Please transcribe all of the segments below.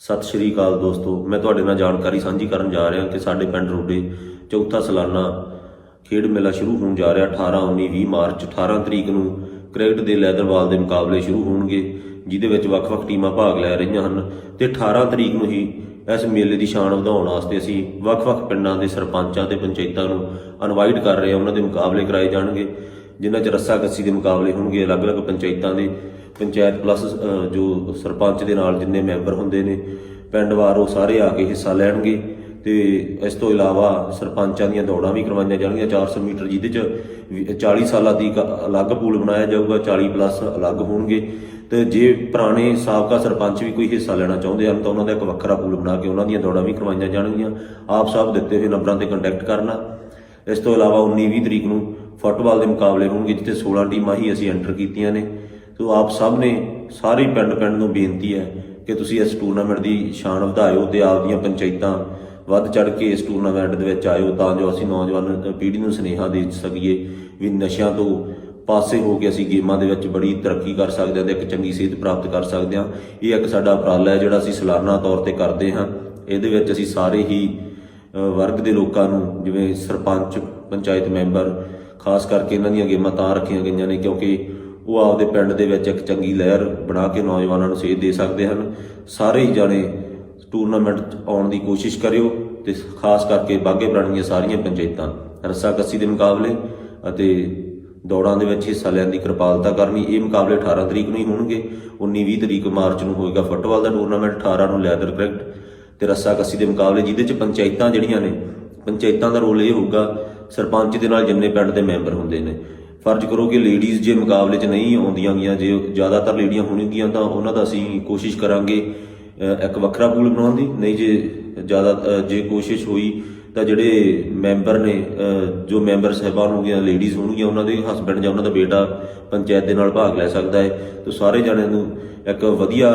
ਸਤਿ ਸ਼੍ਰੀ ਅਕਾਲ ਦੋਸਤੋ, ਮੈਂ ਤੁਹਾਡੇ ਨਾਲ ਜਾਣਕਾਰੀ ਸਾਂਝੀ ਕਰਨ ਜਾ ਰਿਹਾ ਕਿ ਸਾਡੇ ਪਿੰਡ ਰੋਡੇ, ਚੌਥਾ ਸਾਲਾਨਾ ਖੇਡ ਮੇਲਾ ਸ਼ੁਰੂ ਹੋਣ ਜਾ ਰਿਹਾ 18 19 20 ਮਾਰਚ 18 ਤਰੀਕ ਨੂੰ। ਕ੍ਰਿਕਟ ਦੇ ਲੈਦਰਬਾਲ ਦੇ ਮੁਕਾਬਲੇ ਸ਼ੁਰੂ ਹੋਣਗੇ, ਜਿਹਦੇ ਵਿੱਚ ਵੱਖ-ਵੱਖ ਟੀਮਾਂ ਭਾਗ ਲੈ ਰਹੀਆਂ ਹਨ ਤੇ 18 ਤਰੀਕ ਨੂੰ ਹੀ ਇਸ ਮੇਲੇ ਦੀ ਸ਼ਾਨ ਵਧਾਉਣ ਵਾਸਤੇ ਅਸੀਂ ਵੱਖ-ਵੱਖ ਪਿੰਡਾਂ ਦੇ ਸਰਪੰਚਾਂ ਤੇ ਪੰਚਾਇਤਾਂ ਨੂੰ ਇਨਵਾਈਟ ਕਰ ਰਹੇ ਹਾਂ। ਉਹਨਾਂ ਦੇ ਮੁਕਾਬਲੇ ਕਰਾਏ ਜਾਣਗੇ ਜਿਨ੍ਹਾਂ 'ਚ ਰੱਸਾ ਕੱਸੀ ਦੇ ਮੁਕਾਬਲੇ ਹੋਣਗੇ, ਅਲੱਗ-ਅਲੱਗ ਪੰਚਾਇਤਾਂ ਦੇ ਪੰਚਾਇਤ ਪਲੱਸ ਜੋ ਸਰਪੰਚ ਦੇ ਨਾਲ ਜਿੰਨੇ ਮੈਂਬਰ ਹੁੰਦੇ ਨੇ, ਪਿੰਡ ਵਾਰ ਉਹ ਸਾਰੇ ਆ ਕੇ ਹਿੱਸਾ ਲੈਣਗੇ ਤੇ ਇਸ ਤੋਂ ਇਲਾਵਾ ਸਰਪੰਚਾਂ ਦੀਆਂ ਦੌੜਾਂ ਵੀ ਕਰਵਾਈਆਂ ਜਾਣਗੀਆਂ। 400 ਮੀਟਰ ਜਿਹਦੇ 'ਚ ਵੀ 40 ਸਾਲਾਂ ਦੀ ਇੱਕ ਅਲੱਗ ਪੂਲ ਬਣਾਇਆ ਜਾਊਗਾ 40 ਪਲੱਸ ਅਲੱਗ ਹੋਣਗੇ। ਤੇ ਜੇ ਪੁਰਾਣੇ ਸਾਬਕਾ ਸਰਪੰਚ ਵੀ ਕੋਈ ਹਿੱਸਾ ਲੈਣਾ ਚਾਹੁੰਦੇ ਹਨ, ਤਾਂ ਉਹਨਾਂ ਦਾ ਇੱਕ ਵੱਖਰਾ ਪੂਲ ਬਣਾ ਕੇ ਉਹਨਾਂ ਦੀਆਂ ਦੌੜਾਂ ਵੀ ਕਰਵਾਈਆਂ ਜਾਣਗੀਆਂ। ਆਪ ਸਾਹਿਬ ਦਿੱਤੇ ਹੋਏ ਨੰਬਰਾਂ ਤੇ ਕੰਟੈਕਟ ਕਰਨਾ। ਇਸ ਤੋਂ ਇਲਾਵਾ 19-20 ਤਰੀਕ ਨੂੰ ਫੁੱਟਬਾਲ ਦੇ ਮੁਕਾਬਲੇ ਹੋਣਗੇ, ਜਿੱਥੇ 16 ਟੀਮਾਂ ਹੀ ਅਸੀਂ ਐਂਟਰ ਕੀਤੀਆਂ ਨੇ। ਸੋ ਆਪ ਸਭ ਨੇ ਸਾਰੇ ਪਿੰਡ ਪਿੰਡ ਨੂੰ ਬੇਨਤੀ ਹੈ ਕਿ ਤੁਸੀਂ ਇਸ ਟੂਰਨਾਮੈਂਟ ਦੀ ਸ਼ਾਨ ਵਧਾਇਓ ਤੇ ਆਪਦੀਆਂ ਪੰਚਾਇਤਾਂ ਵੱਧ ਚੜ ਕੇ ਇਸ ਟੂਰਨਾਮੈਂਟ ਦੇ ਵਿੱਚ ਆਇਓ ਤਾਂ ਜੋ ਅਸੀਂ ਨੌਜਵਾਨ ਪੀੜ੍ਹੀ ਨੂੰ ਸੁਨੇਹਾ ਦੇ ਸਕੀਏ ਵੀ ਨਸ਼ਿਆਂ ਤੋਂ ਪਾਸੇ ਹੋ ਕੇ ਅਸੀਂ ਗੇਮਾਂ ਦੇ ਵਿੱਚ ਬੜੀ ਤਰੱਕੀ ਕਰ ਸਕਦੇ ਹਾਂ ਤੇ ਇੱਕ ਚੰਗੀ ਸਿਹਤ ਪ੍ਰਾਪਤ ਕਰ ਸਕਦੇ ਹਾਂ। ਇਹ ਇੱਕ ਸਾਡਾ ਉਪਰਾਲਾ ਹੈ ਜਿਹੜਾ ਅਸੀਂ ਸਾਲਾਨਾ ਤੌਰ ਤੇ ਕਰਦੇ ਹਾਂ। ਇਹਦੇ ਵਿੱਚ ਅਸੀਂ ਸਾਰੇ ਹੀ ਵਰਗ ਦੇ ਲੋਕਾਂ ਨੂੰ ਜਿਵੇਂ ਸਰਪੰਚ, ਪੰਚਾਇਤ ਮੈਂਬਰ, ਖਾਸ ਕਰਕੇ ਇਹਨਾਂ ਦੀਆਂ ਗੇਮਾਂ ਤਾਂ ਰੱਖੀਆਂ ਗਈਆਂ ਨੇ ਕਿਉਂਕਿ ਉਹ ਆਪਦੇ ਪਿੰਡ ਦੇ ਵਿੱਚ ਇੱਕ ਚੰਗੀ ਲਹਿਰ ਬਣਾ ਕੇ ਨੌਜਵਾਨਾਂ ਨੂੰ ਸੇਧ ਦੇ ਸਕਦੇ ਹਨ। ਸਾਰੇ ਹੀ ਜਾਣੇ ਟੂਰਨਾਮੈਂਟ ਆਉਣ ਦੀ ਕੋਸ਼ਿਸ਼ ਕਰਿਓ ਤੇ ਖਾਸ ਕਰਕੇ ਬਾਗੇ ਪੁਰਾਣੀ ਸਾਰੀਆਂ ਪੰਚਾਇਤਾਂ। ਰੱਸਾ ਕੱਸੀ ਦੇ ਮੁਕਾਬਲੇ ਅਤੇ ਦੌੜਾਂ ਦੇ ਵਿੱਚ ਹਿੱਸਾ ਲੈਣ ਦੀ ਕਿਰਪਾਲਤਾ ਕਰਨੀ, ਇਹ ਮੁਕਾਬਲੇ 18 ਤਰੀਕ ਨੂੰ ਹੀ ਹੋਣਗੇ। 19-20 ਤਰੀਕ ਮਾਰਚ ਨੂੰ ਹੋਏਗਾ ਫੁੱਟਬਾਲ ਦਾ ਟੂਰਨਾਮੈਂਟ 18 ਨੂੰ ਲੈਦਰ ਕ੍ਰਿਕਟ ਤੇ ਰੱਸਾ ਕੱਸੀ ਦੇ ਮੁਕਾਬਲੇ, ਜਿਹਦੇ 'ਚ ਪੰਚਾਇਤਾਂ ਜਿਹੜੀਆਂ ਨੇ, ਪੰਚਾਇਤਾਂ ਦਾ ਰੋਲ ਇਹ ਹੋਊਗਾ, ਸਰਪੰਚ ਦੇ ਨਾਲ ਜਿੰਨੇ ਪਿੰਡ ਦੇ ਮੈਂਬਰ ਹੁੰਦੇ ਨੇ। ਫਰਜ਼ ਕਰੋ ਕਿ ਲੇਡੀਜ਼ ਜੇ ਮੁਕਾਬਲੇ 'ਚ ਨਹੀਂ ਆਉਂਦੀਆਂ ਗੀਆਂ, ਜੇ ਜ਼ਿਆਦਾਤਰ ਲੇਡੀਆਂ ਹੋਣਗੀਆਂ, ਤਾਂ ਉਹਨਾਂ ਦਾ ਅਸੀਂ ਕੋਸ਼ਿਸ਼ ਕਰਾਂਗੇ ਇੱਕ ਵੱਖਰਾ ਪੂਲ ਬਣਾਉਣ ਦੀ। ਨਹੀਂ ਜੇ ਜ਼ਿਆਦਾ ਜੇ ਕੋਸ਼ਿਸ਼ ਹੋਈ ਤਾਂ ਜਿਹੜੇ ਮੈਂਬਰ ਨੇ ਜੋ ਮੈਂਬਰ ਸਹਿਬਾਨ ਹੋਣਗੀਆਂ ਲੇਡੀਜ਼ ਹੋਣਗੀਆਂ, ਉਹਨਾਂ ਦੇ ਹਸਬੰਡ ਜਾਂ ਉਹਨਾਂ ਦਾ ਬੇਟਾ ਪੰਚਾਇਤ ਦੇ ਨਾਲ ਭਾਗ ਲੈ ਸਕਦਾ ਹੈ। ਤੇ ਸਾਰੇ ਜਣਿਆਂ ਨੂੰ ਇੱਕ ਵਧੀਆ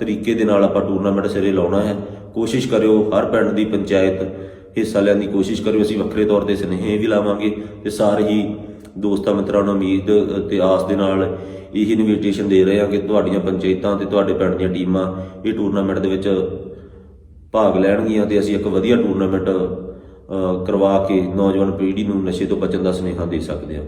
ਤਰੀਕੇ ਦੇ ਨਾਲ ਆਪਾਂ ਟੂਰਨਾਮੈਂਟ ਸਿਰੇ ਲਾਉਣਾ ਹੈ। ਕੋਸ਼ਿਸ਼ ਕਰਿਓ, ਹਰ ਪਿੰਡ ਦੀ ਪੰਚਾਇਤ ਹਿੱਸਾ ਲੈਣ ਦੀ ਕੋਸ਼ਿਸ਼ ਕਰਿਓ। ਅਸੀਂ ਵੱਖਰੇ ਤੌਰ ਤੇ ਸੁਨੇਹੇ ਵੀ ਲਾਵਾਂਗੇ ਤੇ ਸਾਰੇ ਹੀ ਦੋਸਤਾਂ ਮਿੱਤਰਾਂ ਨੂੰ ਉਮੀਦ ਤੇ ਆਸ ਦੇ ਨਾਲ ਇਹੀ ਇਨਵੀਟੇਸ਼ਨ ਦੇ ਰਹੇ ਹਾਂ ਕਿ ਤੁਹਾਡੀਆਂ ਪੰਚਾਇਤਾਂ ਤੇ ਤੁਹਾਡੇ ਪਿੰਡ ਦੀਆਂ ਟੀਮਾਂ ਇਹ ਟੂਰਨਾਮੈਂਟ ਦੇ ਵਿੱਚ ਭਾਗ ਲੈਣਗੀਆਂ ਤੇ ਅਸੀਂ ਇੱਕ ਵਧੀਆ ਟੂਰਨਾਮੈਂਟ ਕਰਵਾ ਕੇ ਨੌਜਵਾਨ ਪੀੜ੍ਹੀ ਨੂੰ ਨਸ਼ੇ ਤੋਂ ਬਚਣ ਦਾ ਸੁਨੇਹਾ ਦੇ ਸਕਦੇ ਹਾਂ।